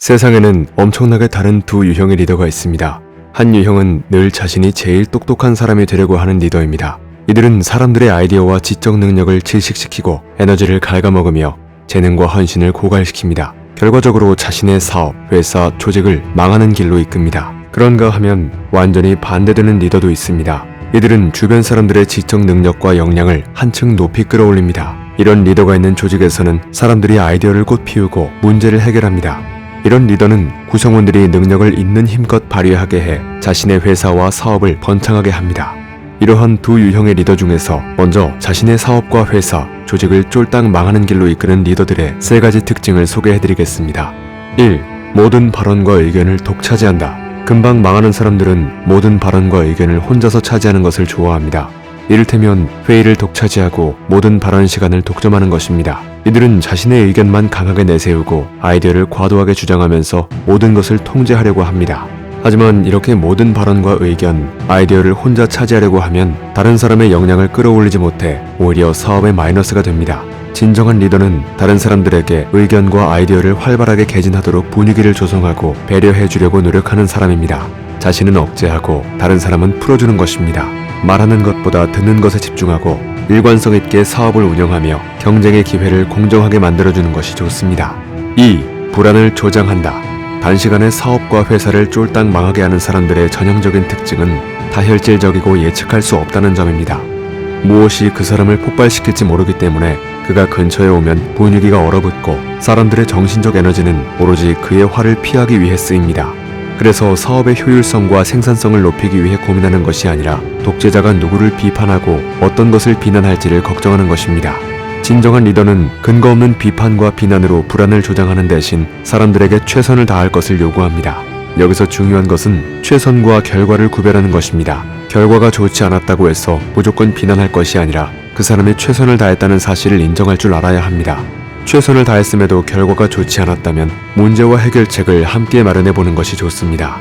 세상에는 엄청나게 다른 두 유형의 리더가 있습니다. 한 유형은 늘 자신이 제일 똑똑한 사람이 되려고 하는 리더입니다. 이들은 사람들의 아이디어와 지적 능력을 질식시키고 에너지를 갉아먹으며 재능과 헌신을 고갈시킵니다. 결과적으로 자신의 사업, 회사, 조직을 망하는 길로 이끕니다. 그런가 하면 완전히 반대되는 리더도 있습니다. 이들은 주변 사람들의 지적 능력과 역량을 한층 높이 끌어올립니다. 이런 리더가 있는 조직에서는 사람들이 아이디어를 꽃 피우고 문제를 해결합니다. 이런 리더는 구성원들이 능력을 있는 힘껏 발휘하게 해 자신의 회사와 사업을 번창하게 합니다. 이러한 두 유형의 리더 중에서 먼저 자신의 사업과 회사, 조직을 쫄딱 망하는 길로 이끄는 리더들의 세 가지 특징을 소개해드리겠습니다. 1. 모든 발언과 의견을 독차지한다. 금방 망하는 사람들은 모든 발언과 의견을 혼자서 차지하는 것을 좋아합니다. 이를테면 회의를 독차지하고 모든 발언 시간을 독점하는 것입니다. 이들은 자신의 의견만 강하게 내세우고 아이디어를 과도하게 주장하면서 모든 것을 통제하려고 합니다. 하지만 이렇게 모든 발언과 의견, 아이디어를 혼자 차지하려고 하면 다른 사람의 역량을 끌어올리지 못해 오히려 사업에 마이너스가 됩니다. 진정한 리더는 다른 사람들에게 의견과 아이디어를 활발하게 개진하도록 분위기를 조성하고 배려해 주려고 노력하는 사람입니다. 자신은 억제하고 다른 사람은 풀어주는 것입니다. 말하는 것보다 듣는 것에 집중하고 일관성 있게 사업을 운영하며 경쟁의 기회를 공정하게 만들어주는 것이 좋습니다. 2. 불안을 조장한다. 단시간에 사업과 회사를 쫄딱 망하게 하는 사람들의 전형적인 특징은 다혈질적이고 예측할 수 없다는 점입니다. 무엇이 그 사람을 폭발시킬지 모르기 때문에 그가 근처에 오면 분위기가 얼어붙고 사람들의 정신적 에너지는 오로지 그의 화를 피하기 위해 쓰입니다. 그래서 사업의 효율성과 생산성을 높이기 위해 고민하는 것이 아니라 독재자가 누구를 비판하고 어떤 것을 비난할지를 걱정하는 것입니다. 진정한 리더는 근거 없는 비판과 비난으로 불안을 조장하는 대신 사람들에게 최선을 다할 것을 요구합니다. 여기서 중요한 것은 최선과 결과를 구별하는 것입니다. 결과가 좋지 않았다고 해서 무조건 비난할 것이 아니라 그 사람이 최선을 다했다는 사실을 인정할 줄 알아야 합니다. 최선을 다했음에도 결과가 좋지 않았다면 문제와 해결책을 함께 마련해 보는 것이 좋습니다.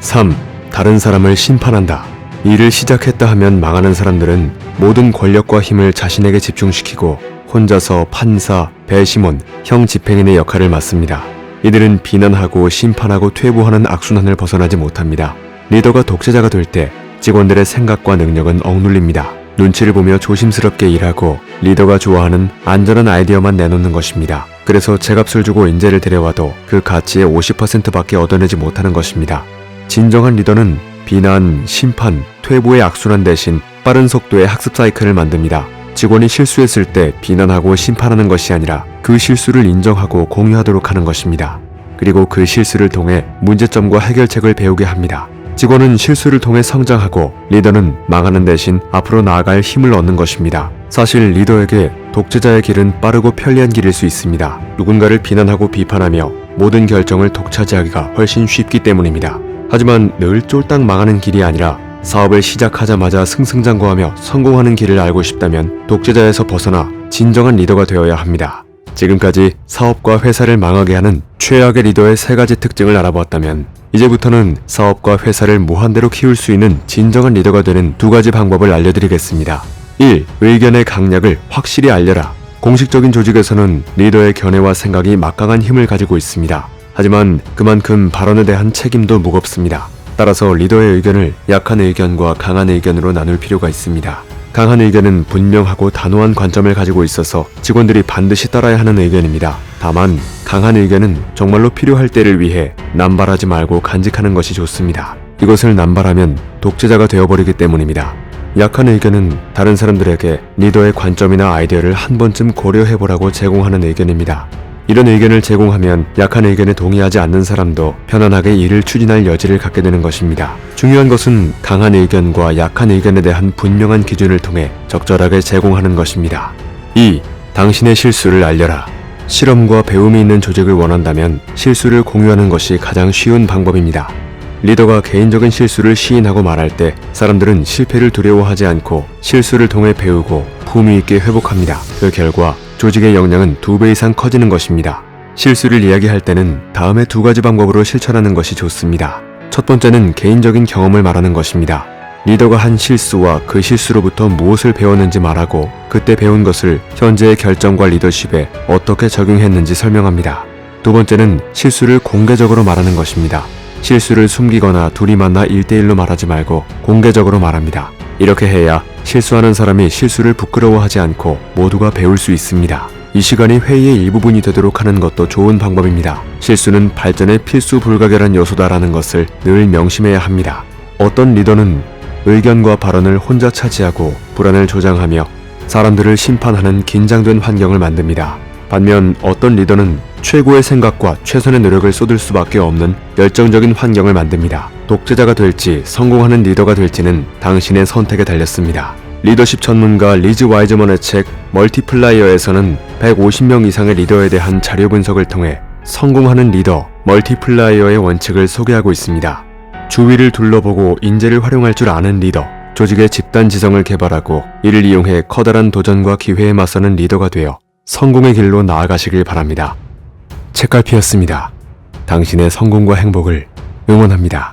3. 다른 사람을 심판한다. 일을 시작했다 하면 망하는 사람들은 모든 권력과 힘을 자신에게 집중시키고 혼자서 판사, 배심원, 형 집행인의 역할을 맡습니다. 이들은 비난하고 심판하고 퇴보하는 악순환을 벗어나지 못합니다. 리더가 독재자가 될 때 직원들의 생각과 능력은 억눌립니다. 눈치를 보며 조심스럽게 일하고 리더가 좋아하는 안전한 아이디어만 내놓는 것입니다. 그래서 제값을 주고 인재를 데려와도 그 가치의 50%밖에 얻어내지 못하는 것입니다. 진정한 리더는 비난, 심판, 퇴보의 악순환 대신 빠른 속도의 학습 사이클을 만듭니다. 직원이 실수했을 때 비난하고 심판하는 것이 아니라 그 실수를 인정하고 공유하도록 하는 것입니다. 그리고 그 실수를 통해 문제점과 해결책을 배우게 합니다. 직원은 실수를 통해 성장하고 리더는 망하는 대신 앞으로 나아갈 힘을 얻는 것입니다. 사실 리더에게 독재자의 길은 빠르고 편리한 길일 수 있습니다. 누군가를 비난하고 비판하며 모든 결정을 독차지하기가 훨씬 쉽기 때문입니다. 하지만 늘 쫄딱 망하는 길이 아니라 사업을 시작하자마자 승승장구하며 성공하는 길을 알고 싶다면 독재자에서 벗어나 진정한 리더가 되어야 합니다. 지금까지 사업과 회사를 망하게 하는 최악의 리더의 세 가지 특징을 알아보았다면 이제부터는 사업과 회사를 무한대로 키울 수 있는 진정한 리더가 되는 두 가지 방법을 알려드리겠습니다. 1. 의견의 강약을 확실히 알려라. 공식적인 조직에서는 리더의 견해와 생각이 막강한 힘을 가지고 있습니다. 하지만 그만큼 발언에 대한 책임도 무겁습니다. 따라서 리더의 의견을 약한 의견과 강한 의견으로 나눌 필요가 있습니다. 강한 의견은 분명하고 단호한 관점을 가지고 있어서 직원들이 반드시 따라야 하는 의견입니다. 다만 강한 의견은 정말로 필요할 때를 위해 남발하지 말고 간직하는 것이 좋습니다. 이것을 남발하면 독재자가 되어버리기 때문입니다. 약한 의견은 다른 사람들에게 리더의 관점이나 아이디어를 한 번쯤 고려해보라고 제공하는 의견입니다. 이런 의견을 제공하면 약한 의견에 동의하지 않는 사람도 편안하게 일을 추진할 여지를 갖게 되는 것입니다. 중요한 것은 강한 의견과 약한 의견에 대한 분명한 기준을 통해 적절하게 제공하는 것입니다. 2. 당신의 실수를 알려라. 실험과 배움이 있는 조직을 원한다면 실수를 공유하는 것이 가장 쉬운 방법입니다. 리더가 개인적인 실수를 시인하고 말할 때 사람들은 실패를 두려워하지 않고 실수를 통해 배우고 품위 있게 회복합니다. 그 결과 조직의 역량은 두 배 이상 커지는 것입니다. 실수를 이야기할 때는 다음의 두 가지 방법으로 실천하는 것이 좋습니다. 첫 번째는 개인적인 경험을 말하는 것입니다. 리더가 한 실수와 그 실수로부터 무엇을 배웠는지 말하고 그때 배운 것을 현재의 결정과 리더십에 어떻게 적용했는지 설명합니다. 두 번째는 실수를 공개적으로 말하는 것입니다. 실수를 숨기거나 둘이 만나 1대1로 말하지 말고 공개적으로 말합니다. 이렇게 해야 실수하는 사람이 실수를 부끄러워하지 않고 모두가 배울 수 있습니다. 이 시간이 회의의 일부분이 되도록 하는 것도 좋은 방법입니다. 실수는 발전의 필수 불가결한 요소다라는 것을 늘 명심해야 합니다. 어떤 리더는 의견과 발언을 혼자 차지하고 불안을 조장하며 사람들을 심판하는 긴장된 환경을 만듭니다. 반면 어떤 리더는 최고의 생각과 최선의 노력을 쏟을 수밖에 없는 열정적인 환경을 만듭니다. 독재자가 될지 성공하는 리더가 될지는 당신의 선택에 달렸습니다. 리더십 전문가 리즈 와이즈먼의 책 멀티플라이어에서는 150명 이상의 리더에 대한 자료 분석을 통해 성공하는 리더 멀티플라이어의 원칙을 소개하고 있습니다. 주위를 둘러보고 인재를 활용할 줄 아는 리더, 조직의 집단 지성을 개발하고 이를 이용해 커다란 도전과 기회에 맞서는 리더가 되어 성공의 길로 나아가시길 바랍니다. 책갈피였습니다. 당신의 성공과 행복을 응원합니다.